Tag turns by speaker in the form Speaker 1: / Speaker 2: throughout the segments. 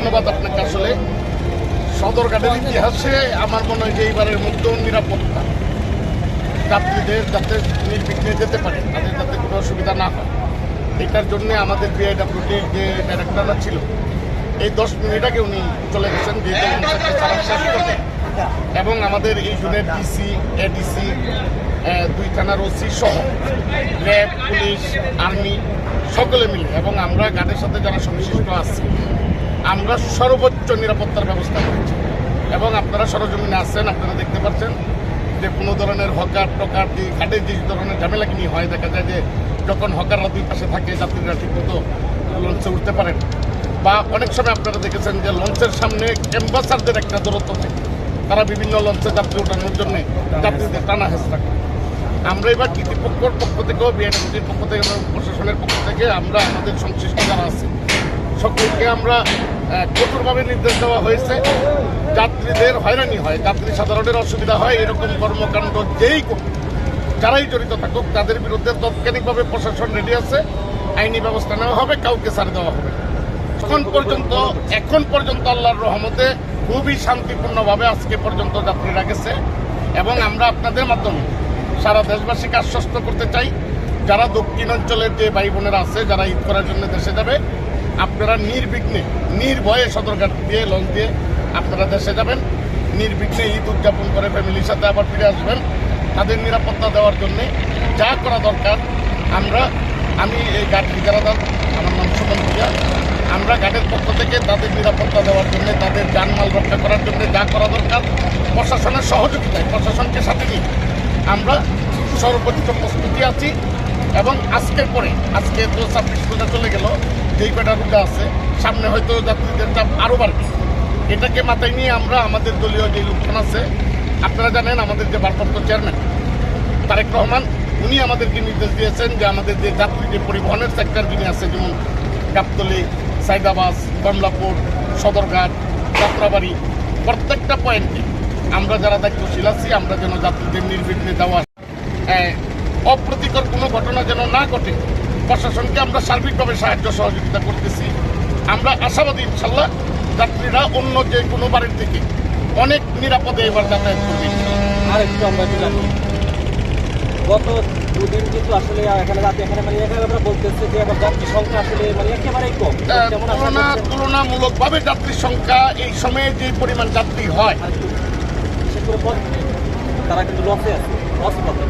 Speaker 1: ধন্যবাদ আপনাকে আসলে। সদরঘাটের ইতিহাসে আমার মনে হয় যে এইবারের মধ্যেও নিরাপত্তা। যাত্রীদের যাতে নির্বিঘ্নে যেতে পারে, তাদের যাতে কোনো অসুবিধা না হয়। এটার জন্য আমাদের বিআইডাব্লিউটির যে ডাইরেক্টররা ছিল, এই দশ মিনিট আগে উনি চলে গেছেন এবং আমাদের এই জুনের ডিসি এডিসি দুই থানার ওসি সহ র্যাব, পুলিশ, আর্মি, সকলে মিলে, এবং আমরা গাড়ির সাথে যারা সংশ্লিষ্ট আছি আমরা সর্বোচ্চ নিরাপত্তার ব্যবস্থা করেছি। এবং আপনারা সরজমিনে আসছেন আপনারা দেখতে পাচ্ছেন যে কোনো ধরনের হকার টকার যে ঘাটে যে ধরনের ঝামেলাগিনি হয়, দেখা যায় যে যখন হকাররা দুই পাশে থাকে, যাত্রীরা ঠিকমতো লঞ্চে উঠতে পারেন বা অনেক সময় আপনারা দেখেছেন যে লঞ্চের সামনে অ্যাম্বাসারদের একটা দূরত্ব থাকে। তারা বিভিন্ন লঞ্চে যাত্রী ওঠানোর জন্য যাত্রীদের টানা হেসরা করে। আমরা এবার কৃতিপক্ষর পক্ষ থেকেও, বিএনপির পক্ষ থেকে প্রশাসনের পক্ষ থেকে আমরা আমাদের সংশ্লিষ্ট যারা আছে, সকলকে আমরা কঠোরভাবে নির্দেশ দেওয়া হয়েছে। যাত্রীদের হয়রানি হয়, যাত্রী সাধারণের অসুবিধা হয়, এরকম কর্মকাণ্ড যেই যারাই জড়িত থাকুক, তাদের বিরুদ্ধে তাৎক্ষণিকভাবে প্রশাসন রেডি আছে, আইনি ব্যবস্থা নেওয়া হবে, কাউকে ছাড় দেওয়া হবে এখন পর্যন্ত এখন পর্যন্ত আল্লাহর রহমতে খুবই শান্তিপূর্ণভাবে আজকে পর্যন্ত যাত্রীরা গেছে। এবং আমরা আপনাদের মাধ্যমে সারা দেশবাসীকে আশ্বস্ত করতে চাই, যারা দক্ষিণ অঞ্চলের যে ভাই বোনেরা আছে, যারা ঈদ করার জন্য দেশে যাবে আপনারা নির্বিঘ্নে, নির্ভয়ে সদরঘাট দিয়ে, লঞ্চ দিয়ে আপনারা দেশে যাবেন। নির্বিঘ্নে ঈদ উদযাপন করে ফ্যামিলির সাথে আবার ফিরে আসবেন। তাদের নিরাপত্তা দেওয়ার জন্যে যা করা দরকার, আমরা, আমি এই গাড়ি ঠিকাদার আমার নাম সুমন পূজা আমরা গার্ডের পক্ষ থেকে তাদের নিরাপত্তা দেওয়ার জন্য, তাদের যানমাল রক্ষা করার জন্য যা করা দরকার, প্রশাসনের সহযোগিতায়, প্রশাসনকে সাথে নিয়ে আমরা সর্বোচ্চ প্রস্তুতি আছি। এবং আজকের পরে, আজকে তো ছাব্বিশ পূজা চলে গেল যেই কটা রুটা আছে, সামনে হয়তো যাত্রীদের চাপ আরও বাড়বে। এটাকে মাথায় নিয়ে আমরা আমাদের দলীয় যে লোকজন আছে, আপনারা জানেন আমাদের যে ভারপ্রাপ্ত চেয়ারম্যান, তারেক রহমান, উনি আমাদেরকে নির্দেশ দিয়েছেন যে আমাদের যে যাত্রী যে পরিবহনের সেক্টর যিনি আছে, যেমন গাবতলি, সাইদাবাস কমলাপুর সদরঘাট, যাত্রাবাড়ি, প্রত্যেকটা পয়েন্টে আমরা যারা দায়িত্বশীল আছি, আমরা যেন যাত্রীদের নির্বিঘ্নে যাওয়া অপ্রীতিকর কোনো ঘটনা যেন না ঘটে প্রশাসনকে আমরা সার্বিকভাবে সাহায্য সহযোগিতা করতেছি। আমরা আশাবাদী ইনশাল্লাহ যাত্রীরা অন্য যে কোনো বাড়ির থেকে অনেক নিরাপদে এবার যাতায়াত করবে।
Speaker 2: আর একটু আমরা একটু জানি। গত দুদিন কিন্তু আসলে এখানে রাতে এখানে মানে এখানে আমরা বলতেছে যে এবার যাত্রী সংখ্যা আসলে মানে একেবারেই কম।
Speaker 1: তুলনা তুলনামূলকভাবে যাত্রীর সংখ্যা এই সময়ে যে পরিমাণ যাত্রী হয়।
Speaker 2: বিশেষ করে পথ তারা কিন্তু লসে আছে লস পথে।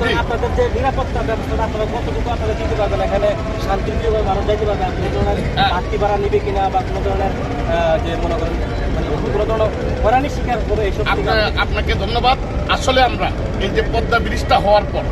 Speaker 2: সুতরাং। আপনাদের যে নিরাপত্তা ব্যবস্থা আপনারা কতটুকু আপনারা দিতে পারবেন এখানে শান্তিপ্রিয়ভাবে মানুষ যাইতে পারবে আপনি কোনো ধরনের
Speaker 1: হ্যাঁ।
Speaker 2: ভাড়া নিবে কিনা বা কোনো ধরনের যে মনে করেন মানে
Speaker 1: আপনাকে ধন্যবাদ আসলে আমরা এই যে পদ্মা ব্রিজটা হওয়ার পর